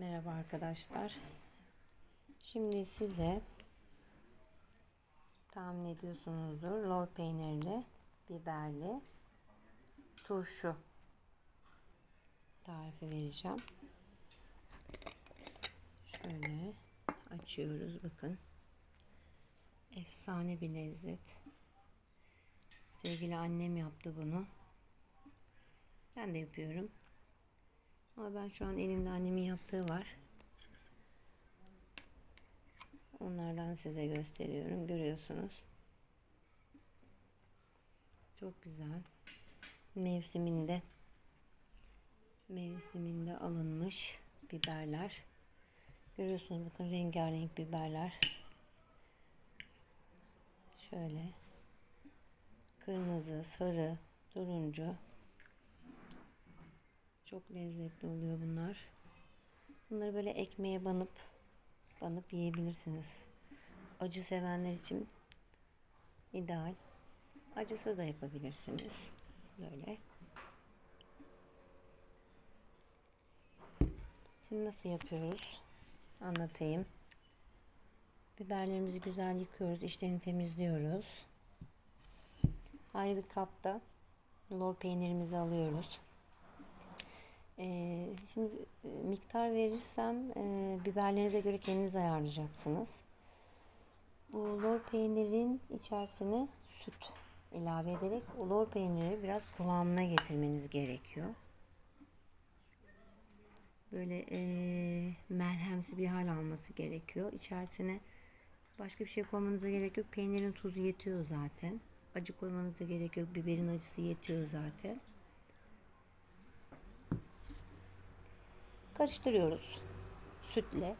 Merhaba arkadaşlar. Şimdi size tahmin ediyorsunuzdur lor peynirli, biberli turşu tarifi vereceğim. Şöyle açıyoruz bakın. Efsane bir lezzet. Sevgili annem yaptı bunu. Ben de yapıyorum. Ama ben şu an elimde annemin yaptığı var. Onlardan size gösteriyorum. Görüyorsunuz. Çok güzel. Mevsiminde mevsiminde alınmış biberler. Görüyorsunuz bakın rengarenk biberler. Şöyle kırmızı, sarı, turuncu çok lezzetli oluyor bunlar. Bunları böyle ekmeğe banıp banıp yiyebilirsiniz. Acı sevenler için ideal. Acısız da yapabilirsiniz. Böyle. Şimdi nasıl yapıyoruz? Anlatayım. Biberlerimizi güzel yıkıyoruz. içlerini temizliyoruz. Ayrı bir kapta lor peynirimizi alıyoruz. Şimdi e, miktar verirsem e, biberlerinize göre kendiniz ayarlayacaksınız. Bu lor peynirin içerisine süt ilave ederek o lor peyniri biraz kıvamına getirmeniz gerekiyor. Böyle e, merhemsi bir hal alması gerekiyor. İçerisine başka bir şey koymanıza gerek yok. Peynirin tuzu yetiyor zaten. Acı koymanıza gerek yok. Biberin acısı yetiyor zaten. Karıştırıyoruz sütle.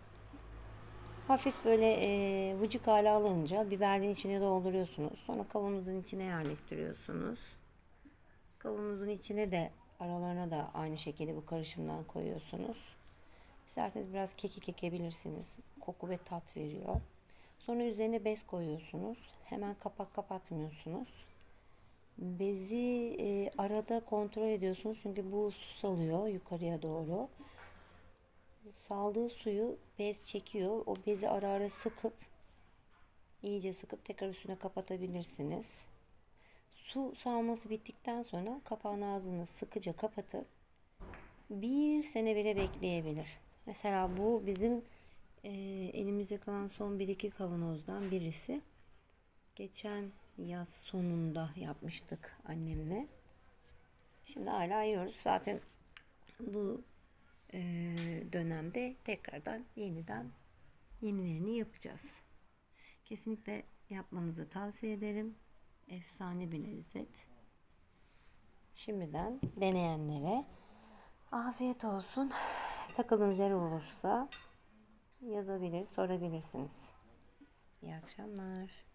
Hafif böyle e, vıcık hale alınca biberin içine dolduruyorsunuz. Sonra kavanozun içine yerleştiriyorsunuz. Kavanozun içine de aralarına da aynı şekilde bu karışımdan koyuyorsunuz. İsterseniz biraz kekik ekebilirsiniz. Koku ve tat veriyor. Sonra üzerine bez koyuyorsunuz. Hemen kapak kapatmıyorsunuz. Bezi e, arada kontrol ediyorsunuz çünkü bu su salıyor yukarıya doğru saldığı suyu bez çekiyor. O bezi ara ara sıkıp iyice sıkıp tekrar üstüne kapatabilirsiniz. Su salması bittikten sonra kapağın ağzını sıkıca kapatıp bir sene bile bekleyebilir. Mesela bu bizim e, elimizde kalan son 1-2 kavanozdan birisi. Geçen yaz sonunda yapmıştık annemle. Şimdi hala yiyoruz. Zaten bu dönemde tekrardan yeniden yenilerini yapacağız. Kesinlikle yapmanızı tavsiye ederim. Efsane bir lezzet. Şimdiden deneyenlere afiyet olsun. Takıldığınız yer olursa yazabilir, sorabilirsiniz. İyi akşamlar.